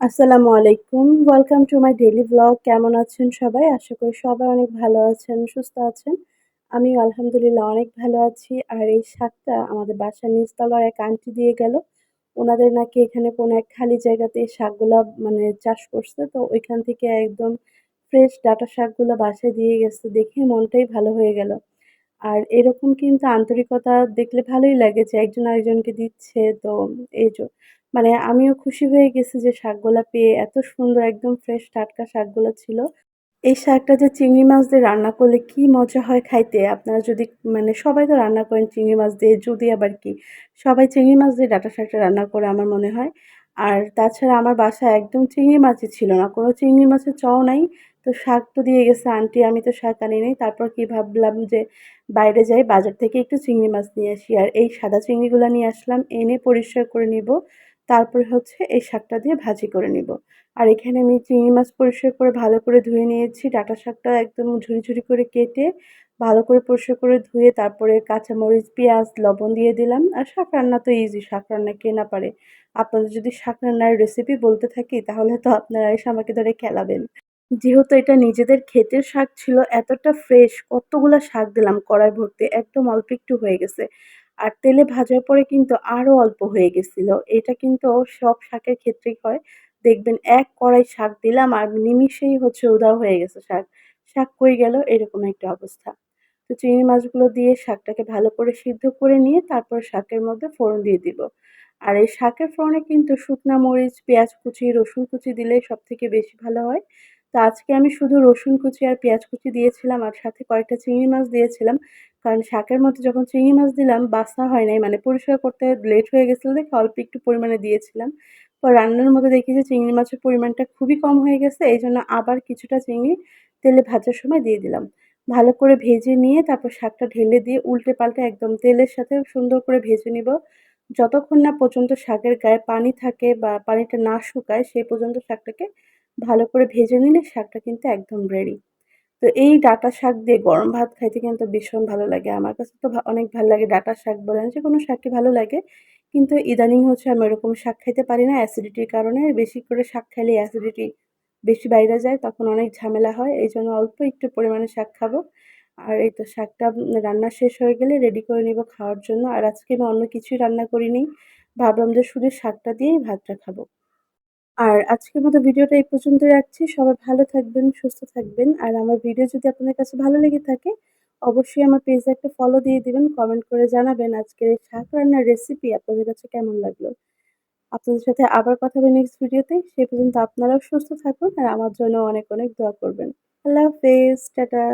আসসালামু আলাইকুম। Welcome to my daily blog কেমন আছেন সবাই? আশা করি সবাই অনেক ভালো আছেন, সুস্থ আছেন। আমি আলহামদুলিল্লাহ অনেক ভালো আছি। আর এই শাকটা আমাদের বাসার নিচতলার এক আন্টি দিয়ে গেল। ওনাদের নাকি এখানে কোনো এক খালি জায়গাতে শাকগুলা মানে চাষ করছে। তো ওইখান থেকে একদম ফ্রেশ ডাটা শাকগুলা বাসায় দিয়ে গেছে। দেখে মনটাই ভালো হয়ে গেল। আর এরকম কিন্তু আন্তরিকতা দেখলে ভালোই লাগে যে একজন আরেকজনকে দিচ্ছে। তো এই মানে আমিও খুশি হয়ে গেছি যে শাকগুলা পেয়ে এত সুন্দর একদম ফ্রেশ টাটকা শাকগুলো ছিল। এই শাকটা যে চিংড়ি মাছ দিয়ে রান্না করলে কি মজা হয় খাইতে আপনারা যদি মানে সবাই তো রান্না করেন চিংড়ি মাছ দিয়ে, যদি আবার কি সবাই চিংড়ি মাছ দিয়ে ডাঁটা শাকটা রান্না করে আমার মনে হয়। আর তাছাড়া আমার বাসায় একদম চিংড়ি মাছই ছিল না। কোনো চিংড়ি মাছের চও নাই। তো শাক তো দিয়ে গেছে, আন্টি, আমি তো শাক আনি নাই। তারপর কি ভাবলাম যে বাইরে যাই, বাজার থেকে একটু চিংড়ি মাছ নিয়ে আসি। আর এই সাদা চিংড়িগুলো নিয়ে আসলাম, এনে পরিষ্কার করে নিব। তারপরে হচ্ছে এই শাকটা দিয়ে ভাজি করে নিব। আর এখানে আমি চিংড়ি মাছ পরিষ্কার করে ভালো করে ধুয়ে নিয়েছি। ডাঁটা শাকটা একদম ঝুরি, ঝুরি করে কেটে ভালো করে পরিষ্কার করে ধুয়ে তারপরে কাঁচামরিচ, পেঁয়াজ, লবণ দিয়ে দিলাম। আর শাক রান্না তো ইজি, শাক রান্না কে না পারে। আপনাদের যদি শাক রান্নার রেসিপি বলতে থাকি তাহলে তো আপনারা এসে আমাকে ধরে খেলাবেন। যেহেতু এটা নিজেদের ক্ষেতের শাক ছিল এতটা ফ্রেশ কতগুলা শাক দিলাম কড়াই ভর্তি একদম অল্প একটু হয়ে গেছে। আর তেলে ভাজার পরে কিন্তু আরও অল্প হয়ে গেছিল এটা কিন্তু সব শাকের ক্ষেত্রেই হয়। দেখবেন এক কড়াই শাক দিলাম আর নিমিষেই হচ্ছে উধাও হয়ে গেছে শাক। শাক কই গেল এরকম একটা অবস্থা। তো চিংড়ি মাছগুলো দিয়ে শাকটাকে ভালো করে সিদ্ধ করে নিয়ে তারপর শাকের মধ্যে ফোড়ন দিয়ে দিব। আর এই শাকের ফোড়নে কিন্তু শুকনা মরিচ, পেঁয়াজ কুচি, রসুন কুচি দিলে সব থেকে বেশি ভালো হয়। তো আজকে আমি শুধু রসুন কুচি আর পেঁয়াজ কুচি দিয়েছিলাম আর সাথে কয়েকটা চিংড়ি মাছ দিয়েছিলাম। কারণ শাকের মধ্যে যখন চিংড়ি মাছ দিলাম বাসা হয় নাই মানে পরিষ্কার করতে লেট হয়ে গেছিল দেখে অল্প একটু পরিমাণে দিয়েছিলাম। পর রান্নার মধ্যে দেখি যে চিংড়ি মাছের পরিমাণটা খুবই কম হয়ে গেছে, এই জন্য আবার কিছুটা চিংড়ি তেলে ভাজার সময় দিয়ে দিলাম। ভালো করে ভেজে নিয়ে তারপর শাকটা ঢেলে দিয়ে উল্টে পাল্টে একদম তেলের সাথে সুন্দর করে ভেজে নিব। যতক্ষণ না পর্যন্ত শাকের গায়ে পানি থাকে বা পানিটা না শুকায়, সেই পর্যন্ত শাকটাকে ভালো করে ভেজে নিলে শাকটা কিন্তু একদম রেডি। তো এই ডাঁটা শাক দিয়ে গরম ভাত খাইতে কিন্তু ভীষণ ভালো লাগে। আমার কাছে তো অনেক ভালো লাগে ডাঁটা শাক বলেন যেকোনো শাকই ভালো লাগে। কিন্তু ইদানিং হচ্ছে আমি ওরকম শাক খাইতে পারি না অ্যাসিডিটির কারণে। বেশি করে শাক খাইলে অ্যাসিডিটি বেশি বাইরে যায়, তখন অনেক ঝামেলা হয়। এই জন্য অল্প একটু পরিমাণে শাক খাব। আর এই তো শাকটা রান্না শেষ হয়ে গেলে রেডি করে নিব খাওয়ার জন্য। আর আজকে আমি অন্য কিছুই রান্না করিনি। ভাবলাম যে শুধু শাকটা দিয়েই ভাতটা খাব। আর আজকের মতো ভিডিওটা এই পর্যন্তই রাখছি। সবাই ভালো থাকবেন, সুস্থ থাকবেন। আর আমার ভিডিও যদি আপনাদের কাছে ভালো লেগে থাকে অবশ্যই আমার পেজে একটা ফলো দিয়ে দিবেন। কমেন্ট করে জানাবেন আজকের এই শাক রান্নার রেসিপি আপনাদের কাছে কেমন লাগল। আপনাদের সাথে আবার কথা হবে নেক্সট ভিডিওতে। সেই পর্যন্ত আপনারাও সুস্থ থাকুন আর আমার জন্য অনেক, অনেক দোয়া করবেন। আল্লাহ হাফেজ, টাটা।